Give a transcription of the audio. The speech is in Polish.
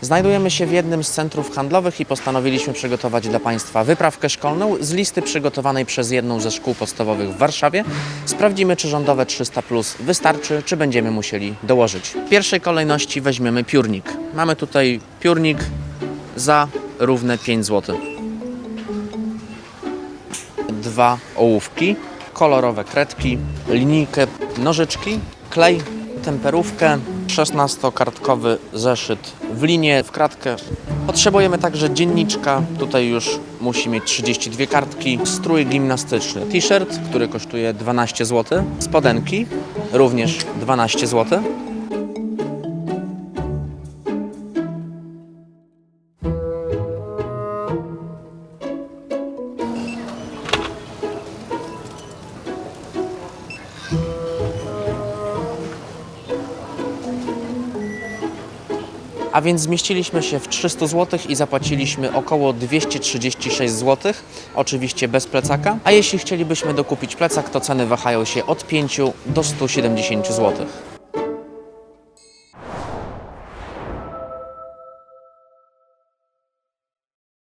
Znajdujemy się w jednym z centrów handlowych i postanowiliśmy przygotować dla Państwa wyprawkę szkolną z listy przygotowanej przez jedną ze szkół podstawowych w Warszawie. Sprawdzimy, czy rządowe 300 plus wystarczy, czy będziemy musieli dołożyć. W pierwszej kolejności weźmiemy piórnik. Mamy tutaj piórnik za równe 5 zł. Dwa ołówki, kolorowe kredki, linijkę, nożyczki, klej, temperówkę, 16-kartkowy zeszyt w linię, w kratkę. Potrzebujemy także dzienniczka, tutaj już musi mieć 32 kartki, strój gimnastyczny, t-shirt, który kosztuje 12 zł, spodenki, również 12 zł. A więc zmieściliśmy się w 300 zł i zapłaciliśmy około 236 zł, oczywiście bez plecaka. A jeśli chcielibyśmy dokupić plecak, to ceny wahają się od 5 do 170 zł.